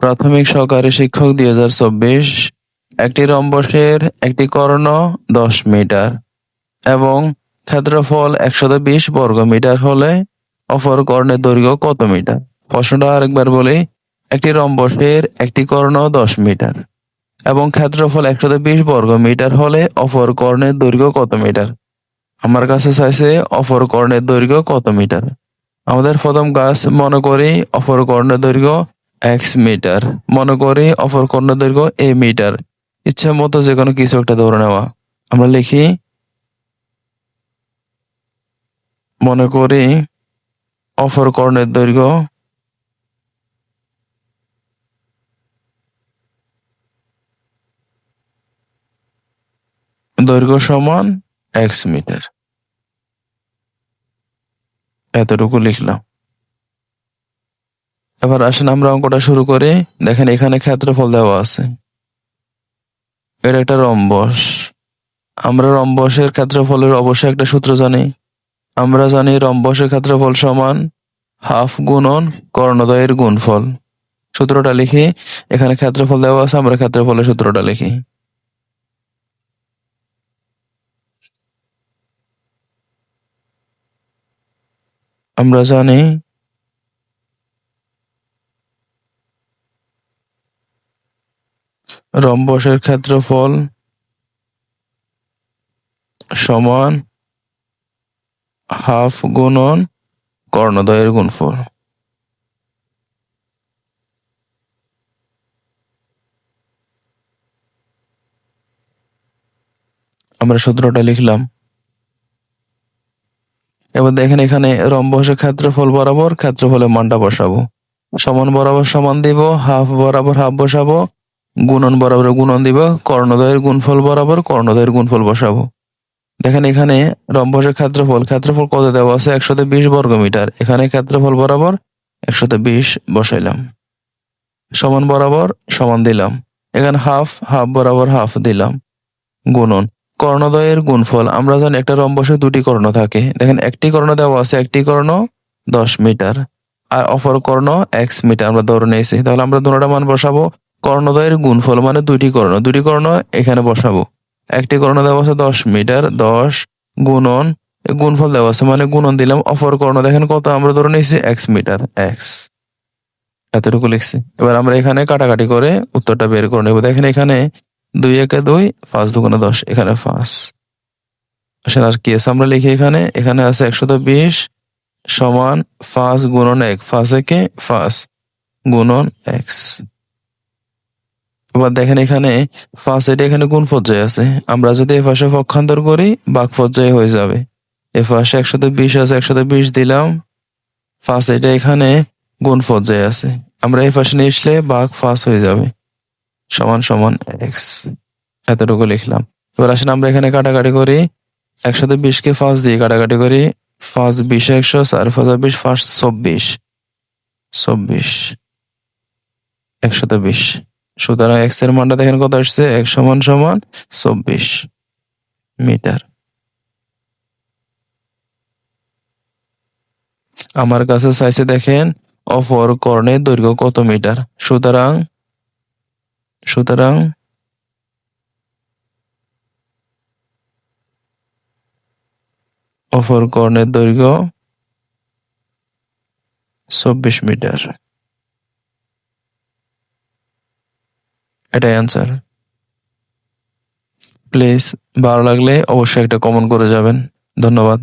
প্রাথমিক সহকারী শিক্ষক দুই হাজার চব্বিশ, একটি রম্বসের একটি কর্ণ দশ মিটার এবং ক্ষেত্রফল একশত বিশ বর্গ মিটার হলে অপর কর্ণের দৈর্ঘ্য কত মিটার? প্রশ্নটা আরেকবার বলি, একটি রম্বসের একটি কর্ণ দশ মিটার এবং ক্ষেত্রফল একশত বিশ বর্গ মিটার হলে অপর কর্ণের দৈর্ঘ্য কত মিটার? আমার কাছে চাইছে অপর কর্ণের দৈর্ঘ্য কত মিটার? আমাদের প্রথম গাছ মনে করি, অপর কর্ণের দৈর্ঘ্য এক্স মিটার মনে করি অপর কর্ণের দৈর্ঘ্য এ মিটার ইচ্ছা মতো যে কোনো কিছু একটা ধরে নেওয়া। আমরা লিখি, মনে করি অপর কর্ণের দৈর্ঘ্য দৈর্ঘ্য সমান এক্স মিটার এতটুকু লিখলাম। এবার আসেন, আমরা অঙ্কটা শুরু করি। দেখেন, এখানে ক্ষেত্রফল দেওয়া আছে। এটা একটা রম্বস। আমরা রম্বসের ক্ষেত্রফলের অবশ্যই একটা সূত্র জানি। আমরা জানি রম্বসের ক্ষেত্রফল সমান হাফ গুণন কর্ণদয়ের গুণফল। সূত্রটা লিখি। এখানে ক্ষেত্রফল দেওয়া আছে, আমরা ক্ষেত্রফলের সূত্রটা লিখি। আমরা জানি রম্বসের ক্ষেত্রফল সমান হাফ গুণন কর্ণদয়ের গুণফল। আমরা সূত্রটা লিখলাম। এবার দেখেন এখানে রম্বসের ক্ষেত্রফল বরাবর ক্ষেত্রফলের মানটা বসাবো। সমান বরাবর সমান দিব, হাফ বরাবর হাফ বসাবো গুণন বরাবর গুণন দিব, কর্ণদয়ের গুণফল বরাবর কর্ণদয়ের গুণফল বসাবো। দেখেন এখানে রম্বসের ক্ষেত্রফল ক্ষেত্রফল কত দেওয়া আছে? একশত বিশ বর্গ মিটার। এখানে ক্ষেত্রফল বরাবর একশত বিশ বসাইলাম। সমান বরাবর সমান দিলাম। এখানে হাফ হাফ বরাবর হাফ দিলাম। গুণন। কর্ণদয়ের গুণফল, আমরা জানি একটা রম্বসে দুটি কর্ণ থাকে। দেখেন একটি কর্ণ দেওয়া আছে, একটি কর্ণ দশ মিটার। আর অপর কর্ণ এক্স মিটার, আমরা ধরে নিয়েছি। তাহলে আমরা দুটা মান বসাবো। কর্ণদয়ের গুণফল মানে দুইটি কর্ণ। দুটি কর্ণ এখানে বসাবো। একটি কর্ণ দেওয়া আছে দশ মিটার, দশ গুণন। গুণফল দেওয়া আছে মানে গুণন দিলাম। অপর কর্ণ দেখেন কত, আমরা ধরে নিয়েছি এক্স মিটার এক্স এতটুকু লিখছি। এবার আমরা এখানে কাটাকাটি করে উত্তরটা বের করে নেব। দেখেন এখানে দুই একে দুই, পাঁচ দুগুণে দশ, এখানে পাঁচ। আসলে আর কি আছে? আমরা লিখি এখানে এখানে আছে একশত বিশ সমান পাঁচ গুণন এক, পাঁচ একে পাঁচ গুণন এক্স এবার দেখেন এখানে পাঁচ এটা এখানে গুণ পর্যায়ে আছে। আমরা যদি এ পাশে পক্ষান্তর করি বাঘ পর্যায়ে হয়ে যাবে। এ পাশে একশত বিশ আছে, একশত বিশ দিলাম। পাঁচ এটা এখানে গুণ পর্যায়ে আছে। আমরা এই পাশে নিয়ে বাঘ পাঁচ হয়ে যাবে। সমান সমান এক্স এতটুকু লিখলাম। এবার আসেন আমরা এখানে কাটাকাটি করি। একসাথে বিশকে পাঁচ দিয়ে কাটাকাটি করি। পাঁচ বিশ একশো, চার পাঁচ বিশ পাঁচ চব্বিশ। চব্বিশ। একশত বিশ। সুতরাং এক্সের মানটা দেখেন কত আসছে? এক সমান সমান চব্বিশ মিটার। আমার কাছে চাইছে দেখেন অপর কর্ণের দৈর্ঘ্য কত মিটার? সুতরাং সুতরাং অপর কর্ণের দৈর্ঘ্য চব্বিশ মিটার। এটাই অ্যান্সার প্লিজ ভালো লাগলে অবশ্যই একটা কমেন্ট করে যাবেন। ধন্যবাদ।